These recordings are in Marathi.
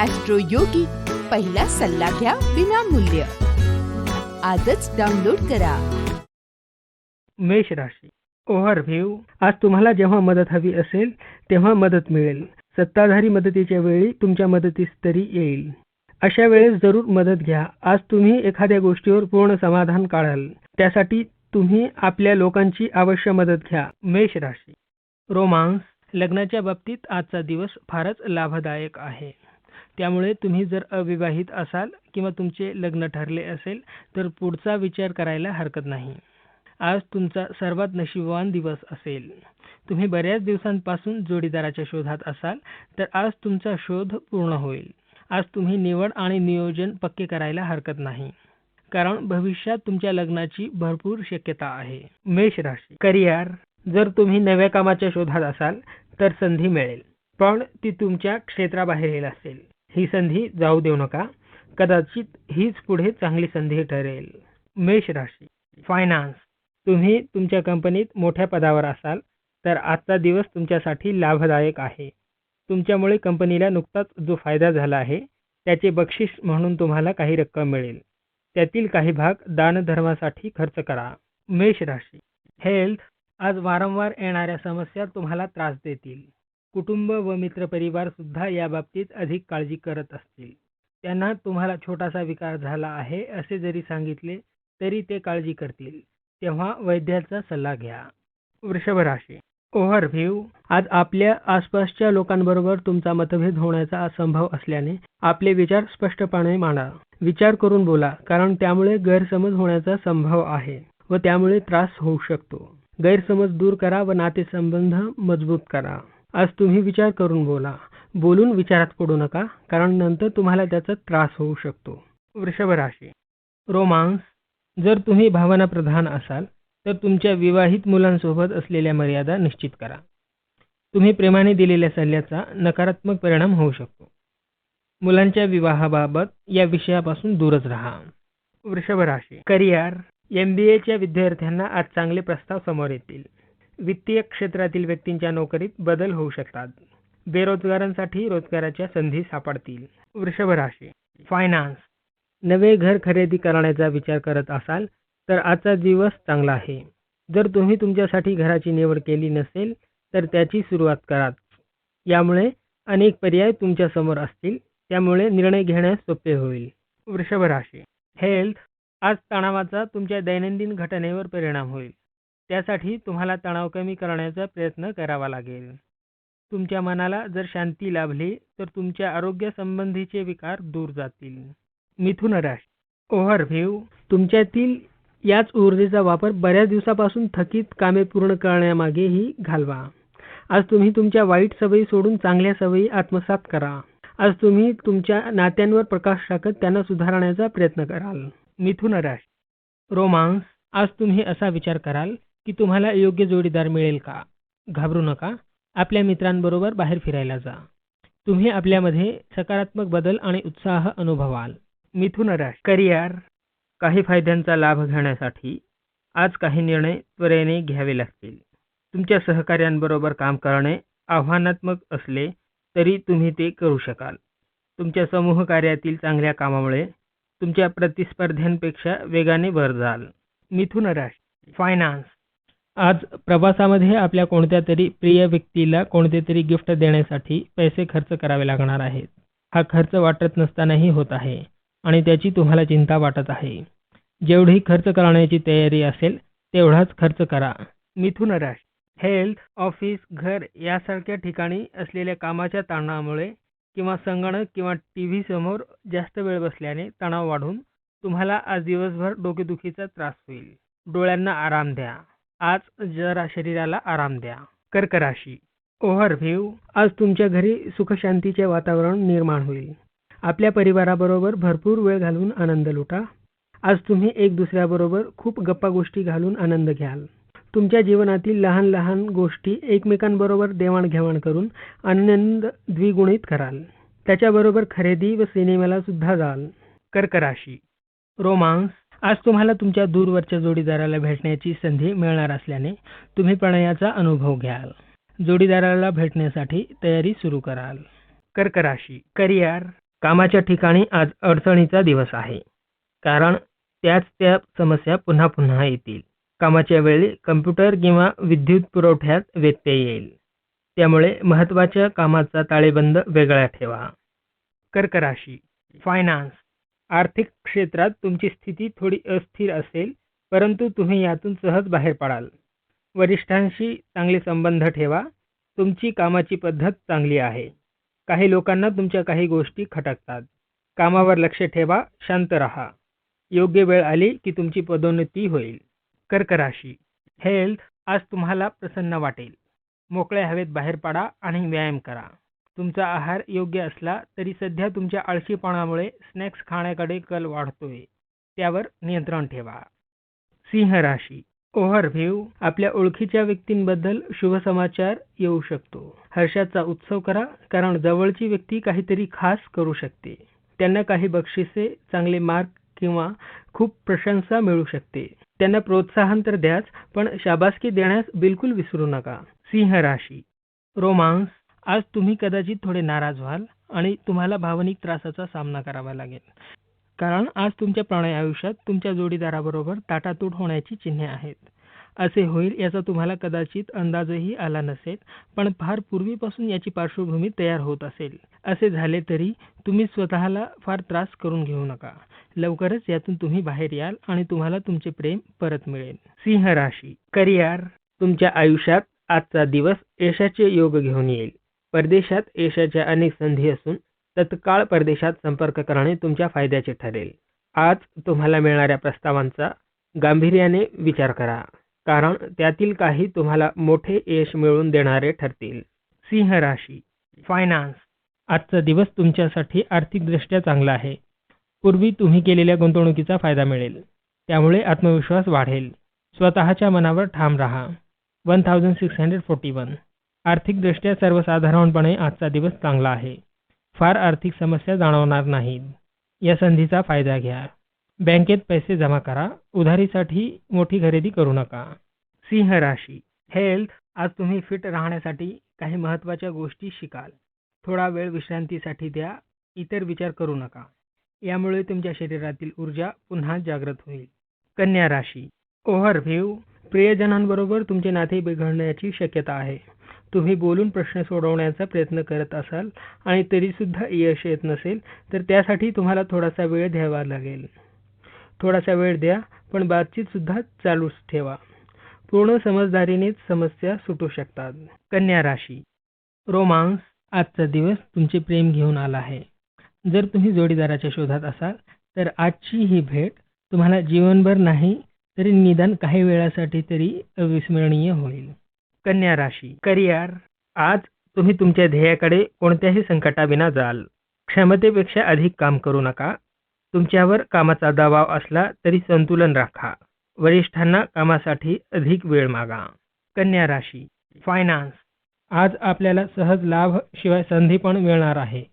ॲस्ट्रो योगी पहिला सल्ला घ्या विनामूल्य. आजच डाउनलोड करा. मेष राशी. ओव्हरव्ह्यू आज तुम्हाला जेव्हा मदत हवी असेल तेव्हा मदत मिळेल. सत्ताधारी मदतीच्या वेळी तुमच्या मदतीस तरी येईल. अशा वेळेस जरूर मदत घ्या. आज तुम्ही एखाद्या गोष्टीवर पूर्ण समाधान काढाल. त्यासाठी तुम्ही आपल्या लोकांची अवश्य मदत घ्या. मेष राशी. रोमांस. लग्नाच्या बाबतीत आजचा दिवस फारच लाभदायक आहे. त्यामुळे तुम्ही जर अविवाहित असाल किंवा तुमचे लग्न ठरले असेल तर पुढचा विचार करायला हरकत नाही. आज तुमचा सर्वात नशीबवान दिवस असेल. तुम्ही बऱ्याच दिवसांपासून जोडीदाराच्या शोधात असाल तर आज तुमचा शोध पूर्ण होईल. आज तुम्ही निवड आणि नियोजन पक्के करायला हरकत नाही. कारण भविष्यात तुमच्या लग्नाची भरपूर शक्यता आहे. मेष राशी. करिअर. जर तुम्ही नव्या कामाच्या शोधात असाल तर संधी मिळेल. पण ती तुमच्या क्षेत्राबाहेरील असेल. ही संधी जाऊ देऊ नका. कदाचित हीच पुढे चांगली संधी ठरेल. मेष राशी. फायनान्स तुम्ही तुमच्या कंपनीत मोठ्या पदावर असाल तर आजचा दिवस तुमच्यासाठी लाभदायक आहे. तुमच्यामुळे कंपनीला नुकताच जो फायदा झाला आहे त्याचे बक्षीस म्हणून तुम्हाला काही रक्कम मिळेल. त्यातील काही भाग दानधर्मासाठी खर्च करा. मेष राशी. हेल्थ आज वारंवार येणाऱ्या समस्या तुम्हाला त्रास देतील. कुटुंब व मित्रपरिवार सुद्धा या बाबतीत अधिक काळजी करत असतील. त्यांना तुम्हाला छोटासा विकार झाला आहे असे जरी सांगितले तरी ते काळजी करतील. तेव्हा वैद्याचा सल्ला घ्या. वृषभ राशी. ओव्हरव्ह्यू. आज आपल्या आसपासच्या लोकांबरोबर तुमचा मतभेद होण्याचा संभव असल्याने आपले विचार स्पष्टपणे मांडा. विचार करून बोला कारण त्यामुळे गैरसमज होण्याचा संभव आहे व त्यामुळे त्रास होऊ शकतो. गैरसमज दूर करा व नातेसंबंध मजबूत करा. आज तुम्ही विचार करून बोला. बोलून विचारात पडू नका कारण नंतर तुम्हाला त्याचा त्रास होऊ शकतो. वृषभ राशी. रोमांस. जर तुम्ही भावना प्रधान असाल तर तुमच्या विवाहित मुलांसोबत असलेल्या मर्यादा निश्चित करा. तुम्ही प्रेमाने दिलेल्या सल्ल्याचा नकारात्मक परिणाम होऊ शकतो. मुलांच्या विवाहाबाबत या विषयापासून दूरच राहा. वृषभ राशी. करिअर. एम बी एच्या विद्यार्थ्यांना आज चांगले प्रस्ताव समोर येतील. वित्तीय क्षेत्रातील व्यक्तींच्या नोकरीत बदल होऊ शकतात. बेरोजगारांसाठी रोजगाराच्या संधी सापडतील. वृषभ राशी. फायनान्स नवे घर खरेदी करण्याचा विचार करत असाल तर आजचा दिवस चांगला आहे. जर तुम्ही तुमच्यासाठी घराची निवड केली नसेल तर त्याची सुरुवात करा. यामुळे अनेक पर्याय तुमच्यासमोर असतील त्यामुळे निर्णय घेण्यास सोपे होईल. वृषभ राशी. हेल्थ आज तणावाचा तुमच्या दैनंदिन घटनेवर परिणाम होईल. त्यासाठी तुम्हाला तणाव कमी करण्याचा प्रयत्न करावा लागेल. तुमच्या मनाला जर शांती लाभली तर तुमच्या आरोग्यासंबंधीचे विकार दूर जातील. मिथुन राशी ओव्हरव्ह्यू तुमच्यातील याच ऊर्जेचा वापर बऱ्याच दिवसापासून थकीत कामे पूर्ण करण्यामागेही घालवा. आज तुम्ही तुमच्या वाईट सवयी सोडून चांगल्या सवयी आत्मसात करा. आज तुम्ही तुमच्या नात्यांवर प्रकाश टाकत त्यांना सुधारण्याचा प्रयत्न कराल. मिथुन राशी रोमांस आज तुम्ही असा विचार कराल की तुम्हाला योग्य जोडीदार मिळेल का? घाबरू नका. आपल्या मित्रांबरोबर बाहेर फिरायला जा. तुम्ही आपल्यामध्ये सकारात्मक बदल आणि उत्साह अनुभवाल. मिथुन राशी करिअर. काही फायद्यांचा लाभ घेण्यासाठी आज काही निर्णय त्वरेने घ्यावे लागतील. तुमच्या सहकार्यांबरोबर काम करणे आव्हानात्मक असले तरी तुम्ही ते करू शकाल. तुमच्या समूह कार्यातील चांगल्या कामामुळे तुमच्या प्रतिस्पर्ध्यांपेक्षा वेगाने वर जाल. मिथुन राशी फायनान्स. आज प्रवासामध्ये आपल्या कोणत्या तरी प्रिय व्यक्तीला कोणते तरी गिफ्ट देण्यासाठी पैसे खर्च करावे लागणार आहेत. हा खर्च वाटत नसतानाही होत आहे आणि त्याची तुम्हाला चिंता वाटत आहे. जेवढी खर्च करण्याची तयारी असेल तेवढाच खर्च करा. मिथुन राशी हेल्थ ऑफिस घर यासारख्या ठिकाणी असलेल्या कामाच्या ताणामुळे किंवा संगणक किंवा टी व्ही समोर जास्त वेळ बसल्याने तणाव वाढून तुम्हाला आज दिवसभर डोकेदुखीचा त्रास होईल. डोळ्यांना आराम द्या. आज जरा शरीराला आराम द्या. कर्क राशी ओव्हरव्ह्यू आज तुमच्या घरी सुखशांतीचे वातावरण निर्माण होईल. आपल्या परिवाराबरोबर भरपूर वेळ घालून आनंद लुटा. आज तुम्ही एक दुसऱ्याबरोबर खूप गप्पा गोष्टी घालून आनंद घ्याल. तुमच्या जीवनातील लहान लहान गोष्टी एकमेकांबरोबर देवाणघेवाण करून आनंद द्विगुणित कराल. त्याच्याबरोबर खरेदी व सिनेमाला सुद्धा जाल. कर्क राशी रोमांस. आज तुम्हाला तुमच्या दूरवरच्या जोडीदाराला भेटण्याची संधी मिळणार असल्याने तुम्ही प्रणयाचा अनुभव घ्याल. जोडीदाराला भेटण्यासाठी तयारी सुरू कराल. कर्क राशी करिअर कामाच्या ठिकाणी आज अडचणीचा दिवस आहे. कारण त्याच त्या समस्या पुन्हा पुन्हा येतील. कामाच्या वेळी कम्प्युटर किंवा विद्युत पुरवठ्यात व्यत्यय येईल. त्यामुळे महत्त्वाच्या कामाचा ताळेबंद वेगळा ठेवा. कर्क राशी फायनान्स आर्थिक क्षेत्रात तुमची स्थिती थोडी अस्थिर असेल परंतु तुम्ही यातून सहज बाहेर पडाल. वरिष्ठांशी चांगले संबंध ठेवा. तुमची कामाची पद्धत चांगली आहे. काही लोकांना तुमच्या काही गोष्टी खटकतात. कामावर लक्ष ठेवा शांत राहा. योग्य वेळ आली की तुमची पदोन्नती होईल. कर्क राशी हेल्थ आज तुम्हाला प्रसन्न वाटेल. मोकळ्या हवेत बाहेर पडा आणि व्यायाम करा. तुमचा आहार योग्य असला तरी सध्या तुमच्या आळशीपणामुळे स्नॅक्स खाण्याकडे कल वाढतोय. त्यावर नियंत्रण ठेवा. सिंह राशी. ओव्हरव्ह्यू आपल्या ओळखीच्या व्यक्तींबद्दल शुभ समाचार येऊ शकतो. हर्षाचा उत्सव करा कारण जवळची व्यक्ती काहीतरी खास करू शकते. त्यांना काही बक्षिसे चांगले मार्क किंवा खूप प्रशंसा मिळू शकते. त्यांना प्रोत्साहन तर द्याच पण शाबासकी देण्यास बिलकुल विसरू नका. सिंह राशी. रोमांस. आज तुम्ही कदाचित थोडे नाराज व्हाल आणि तुम्हाला भावनिक त्रासाचा सामना करावा लागेल. कारण आज तुमच्या प्रणय आयुष्यात तुमच्या जोडीदाराबरोबर ताटातूट होण्याची चिन्हे आहेत. असे होईल याचा तुम्हाला कदाचित अंदाजही आला नसेल पण फार पूर्वीपासून याची पार्श्वभूमी तयार होत असेल. असे झाले तरी तुम्ही स्वतःला फार त्रास करून घेऊ नका. लवकरच यातून तुम्ही बाहेर याल आणि तुम्हाला तुमचे प्रेम परत मिळेल. सिंह राशी. करिअर. तुमच्या आयुष्यात आजचा दिवस यशाचे योग घेऊन येईल. परदेशात यशाच्या अनेक संधी असून तत्काळ परदेशात संपर्क करणे तुमच्या फायद्याचे ठरेल. आज तुम्हाला मिळणाऱ्या प्रस्तावांचा गांभीर्याने विचार करा. कारण त्यातील काही तुम्हाला मोठे यश मिळवून देणारे ठरतील. सिंह राशी. फायनान्स आजचा दिवस तुमच्यासाठी आर्थिकदृष्ट्या चांगला आहे. पूर्वी तुम्ही केलेल्या गुंतवणुकीचा फायदा मिळेल. त्यामुळे आत्मविश्वास वाढेल. स्वतःच्या मनावर ठाम राहा. One thousand six hundred forty one आर्थिकदृष्ट्या सर्वसाधारणपणे आजचा दिवस चांगला आहे. फार आर्थिक समस्या जाणवणार नाहीत. या संधीचा फायदा घ्या. बँकेत पैसे जमा करा. उधारीसाठी मोठी खरेदी करू नका. सिंह राशी. हेल्थ आज तुम्ही फिट राहण्यासाठी काही महत्त्वाच्या गोष्टी शिकाल. थोडा वेळ विश्रांतीसाठी द्या. इतर विचार करू नका. यामुळे तुमच्या शरीरातील ऊर्जा पुन्हा जागृत होईल. कन्या राशी. ओव्हरव्ह्यू. प्रियजनांबरोबर तुमचे नाते बिघडण्याची शक्यता आहे. तुम्ही बोलून प्रश्न सोडवण्याचा प्रयत्न करत असाल आणि तरीसुद्धा यश येत नसेल तर त्यासाठी तुम्हाला थोडासा वेळ द्यावा लागेल. थोडासा वेळ द्या पण बातचीतसुद्धा चालूच ठेवा. पूर्ण समजदारीनेच समस्या सुटू शकतात. कन्या राशी. रोमांस आजचा दिवस तुमचे प्रेम घेऊन आला आहे. जर तुम्ही जोडीदाराच्या शोधात असाल तर आजची ही भेट तुम्हाला जीवनभर नाही तरी निदान काही वेळासाठी तरी अविस्मरणीय होईल. कन्या राशी. करिअर. आज तुम्ही तुमच्या ध्येयाकडे कोणत्याही संकटाविना जाल. क्षमतेपेक्षा अधिक काम करू नका. तुमच्यावर कामाचा दबाव असला तरी संतुलन राखा. वरिष्ठांना कामासाठी अधिक वेळ मागा. कन्या राशी. फायनान्स आज आपल्याला सहज लाभ शिवाय संधी पण मिळणार आहे.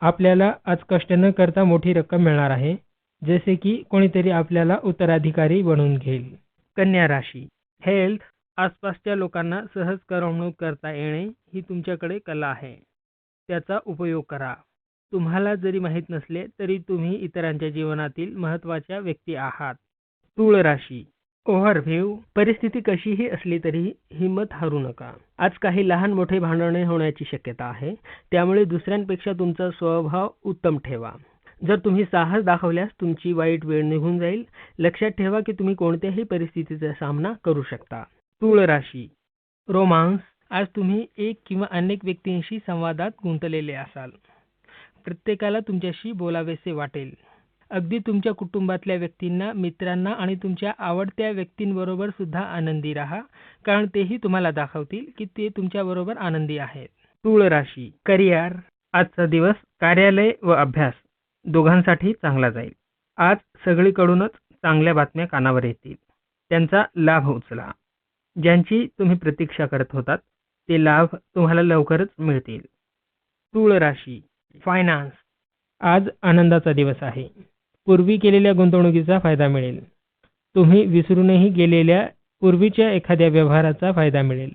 आपल्याला आज कष्ट न करता मोठी रक्कम मिळणार आहे. जसे की कोणीतरी आपल्याला उत्तराधिकारी बनवून घेईल. कन्या राशी. हेल्थ आसपासच्या लोकांना सहज करमणूक करता येणे ही तुमच्याकडे कला आहे. त्याचा उपयोग करा. तुम्हाला जरी माहीत नसले तरी तुम्ही इतरांच्या जीवनातील महत्त्वाच्या व्यक्ती आहात. तुळ राशी. ओव्हरव्ह्यू. परिस्थिती कशीही असली तरी हिंमत हारू नका. आज काही लहान मोठे भांडणे होण्याची शक्यता आहे. त्यामुळे दुसऱ्यांपेक्षा तुमचा स्वभाव उत्तम ठेवा. जर तुम्ही साहस दाखवल्यास तुमची वाईट वेळ निघून जाईल. लक्षात ठेवा की तुम्ही कोणत्याही परिस्थितीचा सामना करू शकता. तुळ राशी. रोमांस आज तुम्ही एक किंवा अनेक व्यक्तींशी संवादात गुंतलेले असाल. प्रत्येकाला तुमच्याशी बोलावेसे वाटेल. अगदी तुमच्या कुटुंबातल्या व्यक्तींना मित्रांना आणि तुमच्या आवडत्या व्यक्तींबरोबर सुद्धा आनंदी राहा कारण तेही तुम्हाला दाखवतील की ते तुमच्याबरोबर आनंदी आहेत. तुळ राशी करिअर आजचा दिवस कार्यालय व अभ्यास दोघांसाठी चांगला जाईल. आज सगळीकडूनच चांगल्या बातम्या कानावर येतील. त्यांचा लाभ उचला. ज्यांची तुम्ही प्रतीक्षा करत होतात ते लाभ तुम्हाला लवकरच मिळतील. तूळ राशी फायनान्स आज आनंदाचा दिवस आहे. पूर्वी केलेल्या गुंतवणुकीचा फायदा मिळेल. तुम्ही विसरूनही गेलेल्या पूर्वीच्या एखाद्या व्यवहाराचा फायदा मिळेल.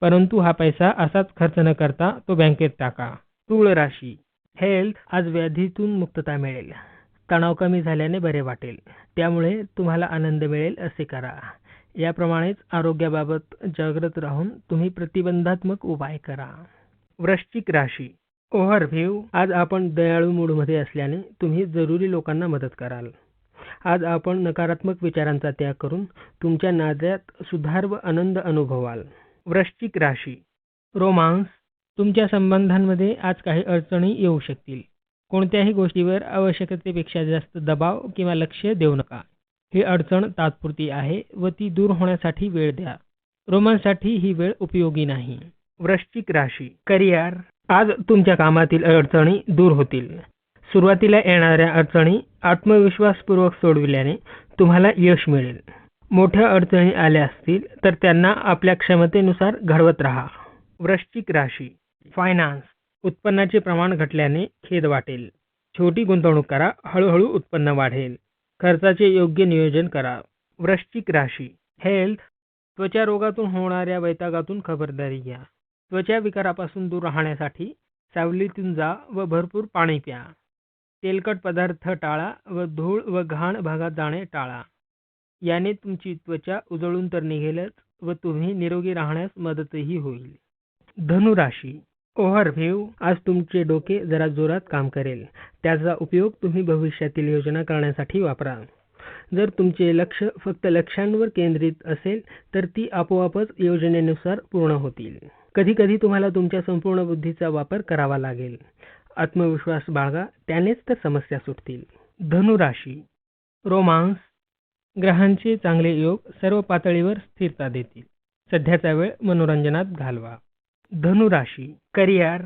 परंतु हा पैसा असाच खर्च न करता तो बँकेत टाका. तूळ राशी हेल्थ आज व्याधीतून मुक्तता मिळेल. तणाव कमी झाल्याने बरे वाटेल. त्यामुळे तुम्हाला आनंद मिळेल असे करा. याप्रमाणेच आरोग्याबाबत जागृत राहून तुम्ही प्रतिबंधात्मक उपाय करा. वृश्चिक राशी. ओव्हरव्ह्यू आज आपण दयाळू मूडमध्ये असल्याने तुम्ही जरुरी लोकांना मदत कराल. आज आपण नकारात्मक विचारांचा त्याग करून तुमच्या नाद्यात सुधार व आनंद अनुभवाल. वृश्चिक राशी. रोमांस. तुमच्या संबंधांमध्ये आज काही अडचणी येऊ शकतील. कोणत्याही गोष्टीवर आवश्यकतेपेक्षा जास्त दबाव किंवा लक्ष देऊ नका. ही अडचण तात्पुरती आहे व ती दूर होण्यासाठी वेळ द्या. रोमांससाठी ही वेळ उपयोगी नाही. वृश्चिक राशी. करिअर. आज तुमच्या कामातील अडचणी दूर होतील. सुरुवातीला येणाऱ्या अडचणी आत्मविश्वासपूर्वक सोडविल्याने तुम्हाला यश मिळेल. मोठ्या अडचणी आल्या असतील तर त्यांना आपल्या क्षमतेनुसार घडवत राहा. वृश्चिक राशी. फायनान्स. उत्पन्नाचे प्रमाण घटल्याने खेद वाटेल. छोटी गुंतवणूक करा. हळूहळू उत्पन्न वाढेल. खर्चाचे योग्य नियोजन करा. वृश्चिक राशी. हेल्थ त्वचा रोगातून होणाऱ्या वैतागातून खबरदारी घ्या. त्वचा विकारापासून दूर राहण्यासाठी सावलीतून जा व भरपूर पाणी प्या. तेलकट पदार्थ टाळा व धूळ व घाण भागात जाणे टाळा. याने तुमची त्वचा उजळून तर निघेलच व तुम्ही निरोगी राहण्यास मदतही होईल. धनुराशी. ओव्हरव्ह्यू आज तुमचे डोके जरा जोरात काम करेल. त्याचा उपयोग तुम्ही भविष्यातील योजना करण्यासाठी वापरा. जर तुमचे लक्ष फक्त लक्ष्यांवर केंद्रित असेल तर ती आपोआपच योजनेनुसार पूर्ण होतील. कधीकधी तुम्हाला तुमच्या संपूर्ण बुद्धीचा वापर करावा लागेल. आत्मविश्वास बाळगा त्यानेच तर समस्या सुटतील. धनुराशी. रोमांस. ग्रहांचे चांगले योग सर्व पातळीवर स्थिरता देतील. सध्याचा वेळ मनोरंजनात घालवा. धनुराशी करिअर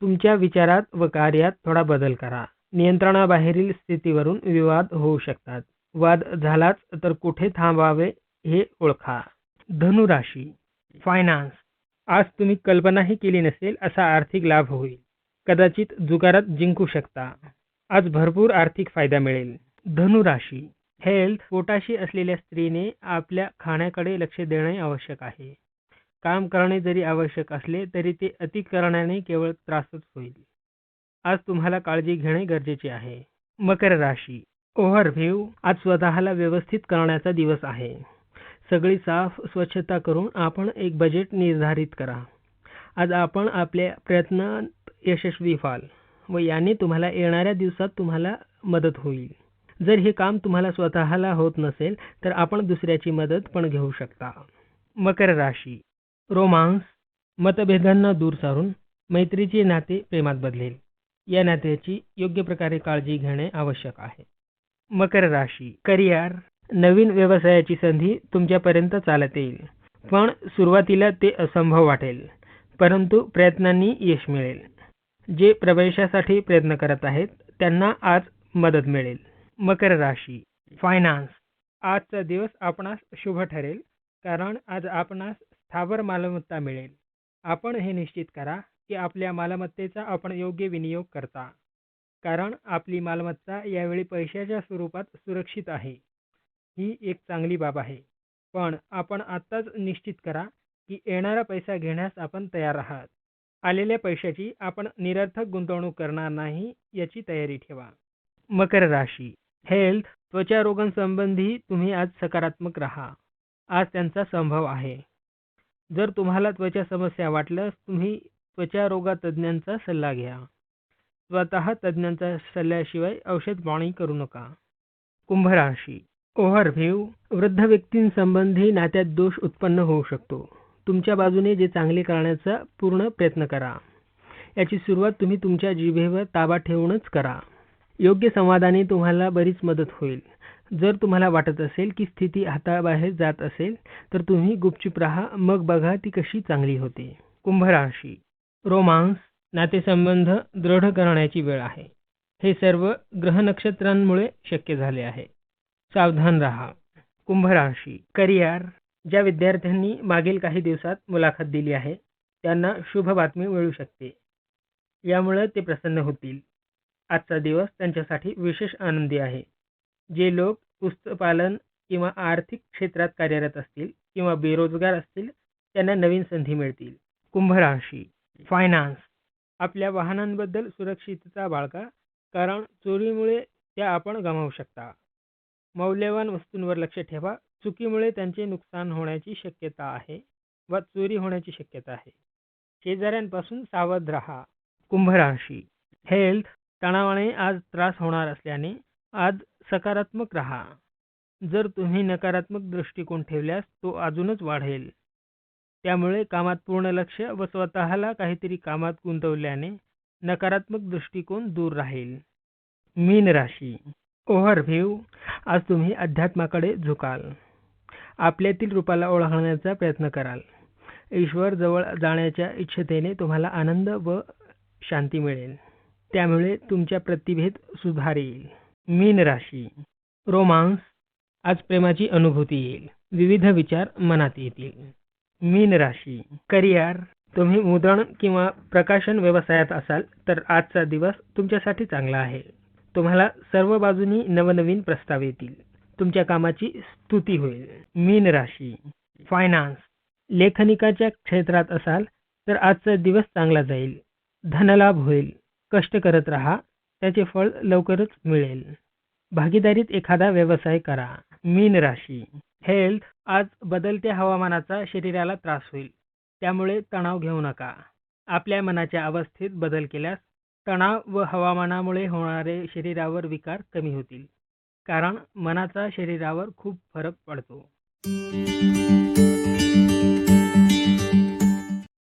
तुमच्या विचारात व कार्यात थोडा बदल करा. नियंत्रणाबाहेरील स्थितीवरून विवाद होऊ शकतात. वाद झालाच तर कुठे थांबावे हे ओळखा. धनुराशी फायनान्स आज तुम्ही कल्पनाही केली नसेल असा आर्थिक लाभ होईल. कदाचित जुगारात जिंकू शकता. आज भरपूर आर्थिक फायदा मिळेल. धनुराशी हेल्थ पोटाशी असलेल्या स्त्रीने आपल्या खाण्याकडे लक्ष देणे आवश्यक आहे. काम करणे जरी आवश्यक असले तरी ते अति करण्याने केवळ त्रासच होईल. आज तुम्हाला काळजी घेणे गरजेचे आहे. मकर राशी. ओव्हरव्ह्यू. आज स्वतःला व्यवस्थित करण्याचा दिवस आहे. सगळी साफ स्वच्छता करून आपण एक बजेट निर्धारित करा. आज आपण आपल्या प्रयत्नात यशस्वी व्हाल व याने तुम्हाला येणाऱ्या दिवसात तुम्हाला मदत होईल. जर हे काम तुम्हाला स्वतःला होत नसेल तर आपण दुसऱ्याची मदत पण घेऊ शकता. मकर राशी. रोमांस मतभेदांना दूर सारून मैत्रीचे नाते प्रेमात बदलेल. या नात्याची योग्य प्रकारे काळजी घेणे आवश्यक आहे. मकर राशी करिअर नवीन व्यवसायाची संधी तुमच्यापर्यंत चालत येईल. पण सुरुवातीला ते असंभव वाटेल परंतु प्रयत्नांनी यश मिळेल. जे प्रवेशासाठी प्रयत्न करत आहेत त्यांना आज मदत मिळेल. मकर राशी फायनान्स आजचा दिवस आपणास शुभ ठरेल कारण आज आपणास स्थावर मालमत्ता मिळेल. आपण हे निश्चित करा की आपल्या मालमत्तेचा आपण योग्य विनियोग करता. कारण आपली मालमत्ता यावेळी पैशाच्या स्वरूपात सुरक्षित आहे. ही एक चांगली बाब आहे. पण आपण आत्ताच निश्चित करा की येणारा पैसा घेण्यास आपण तयार आहात. आलेल्या पैशाची आपण निरर्थक गुंतवणूक करणार नाही याची तयारी ठेवा. मकर राशी. हेल्थ त्वचा रोगांसंबंधी तुम्ही आज सकारात्मक राहा. आज त्यांचा संभव आहे. जर तुम्हाला त्वचा समस्या वाटल्यास तुम्ही त्वचा रोगतज्ज्ञांचा सल्ला घ्या. स्वतः तज्ज्ञांच्या सल्ल्याशिवाय औषध पाणी करू नका. कुंभ राशी. ओव्हरव्ह्यू वृद्ध व्यक्तींसंबंधी नात्यात दोष उत्पन्न होऊ शकतो. तुमच्या बाजूने जे चांगले करण्याचा पूर्ण प्रयत्न करा. याची सुरुवात तुम्ही तुमच्या जिभेवर ताबा ठेवूनच करा. योग्य संवादाने तुम्हाला बरीच मदत होईल. जर तुम्हाला वाटत असेल की स्थिती हाताबाहेर जात असेल तर तुम्ही गुपचूप राहा मग बघा ती कशी चांगली होते. कुंभराशी रोमांस नातेसंबंध दृढ करण्याची वेळ आहे. हे सर्व ग्रह नक्षत्रांमुळे शक्य झाले आहे. सावधान राहा. कुंभराशी करिअर. ज्या विद्यार्थ्यांनी मागील काही दिवसात मुलाखत दिली आहे त्यांना शुभ बातमी मिळू शकते. यामुळे ते प्रसन्न होतील. आजचा दिवस त्यांच्यासाठी विशेष आनंदी आहे. जे लोक पुस्तपालन किंवा आर्थिक क्षेत्रात कार्यरत असतील किंवा बेरोजगार असतील त्यांना नवीन संधी मिळतील. कुंभ राशी फायनान्स आपल्या वाहनांबद्दल सुरक्षितता बाळगा कारण चोरीमुळे त्या आपण गमावू शकता. मौल्यवान वस्तूंवर लक्ष ठेवा चुकीमुळे त्यांचे नुकसान होण्याची शक्यता आहे व चोरी होण्याची शक्यता आहे. शेजाऱ्यांपासून सावध राहा. कुंभ राशी हेल्थ तणावाने आज त्रास होणार असल्याने आज सकारात्मक राहा. जर तुम्ही नकारात्मक दृष्टिकोन ठेवल्यास तो अजूनच वाढेल. त्यामुळे कामात पूर्ण लक्ष व स्वतःला काहीतरी कामात गुंतवल्याने नकारात्मक दृष्टिकोन दूर राहील. मीन राशी. ओव्हरव्ह्यू. आज तुम्ही अध्यात्माकडे झुकाल. आपल्यातील रूपाला ओळखण्याचा प्रयत्न कराल. ईश्वर जवळ जाण्याच्या इच्छतेने तुम्हाला आनंद व शांती मिळेल. त्यामुळे तुमच्या प्रतिभेत सुधार येईल. मीन राशी रोमांस आज प्रेमाची अनुभूती येईल. विविध विचार मनात येतील. मीन राशी करिअर तुम्ही मुद्रण किंवा प्रकाशन व्यवसायात असाल तर आजचा दिवस तुमच्यासाठी चांगला आहे. तुम्हाला सर्व बाजूनी नवनवीन प्रस्ताव येतील. तुमच्या कामाची स्तुती होईल. मीन राशी फायनान्स लेखनिकाच्या क्षेत्रात असाल तर आजचा दिवस चांगला जाईल. धनलाभ होईल. कष्ट करत राहा. त्याचे फळ लवकरच मिळेल. भागीदारीत एखादा व्यवसाय करा. मीन राशी. हेल्थ आज बदलत्या हवामानाचा शरीराला त्रास होईल. त्यामुळे तणाव घेऊ नका. आपल्या मनाच्या अवस्थेत बदल केल्यास तणाव व हवामानामुळे होणारे शरीरावर विकार कमी होतील. कारण मनाचा शरीरावर खूप फरक पडतो.